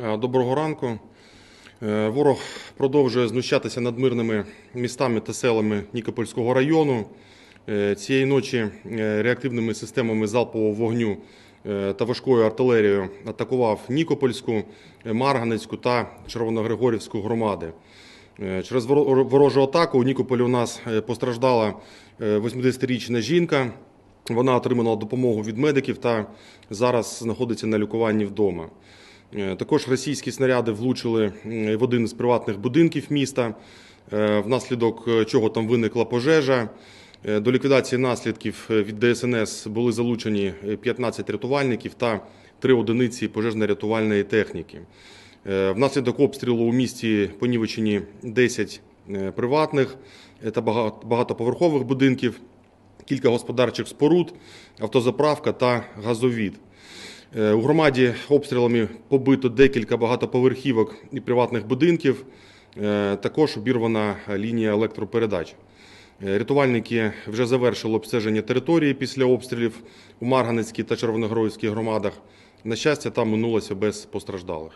Е, Доброго ранку. Е, Ворог продовжує знущатися над мирними містами та селами Нікопольського району. Е, Цієї ночі реактивними системами залпового вогню та важкою артилерією атакував Нікопольську, Марганецьку та Червоногригорівську громади. Через ворожу атаку у Нікополі у нас постраждала е, 80-річна жінка. Вона отримала допомогу від медиків та зараз знаходиться на лікуванні вдома. Е, Також російські снаряди влучили в один із приватних будинків міста, е, внаслідок е, чого там виникла пожежа. До ліквідації наслідків від ДСНС були залучені е, 15 рятувальників та 3 одиниці пожежно-рятувальної техніки. Внаслідок обстрілу у місті понівечені 10 е, приватних та багатоповерхових будинків, кілька господарчих споруд, автозаправка та газовід. Е, У громаді обстрілами побито декілька багатоповерхівок і приватних будинків. Е, Також обірвана лінія електропередач. Е, Рятувальники вже завершили обстеження території після обстрілів у Марганецькій та Червоногроївській громадах. На щастя, там минулося без постраждалих.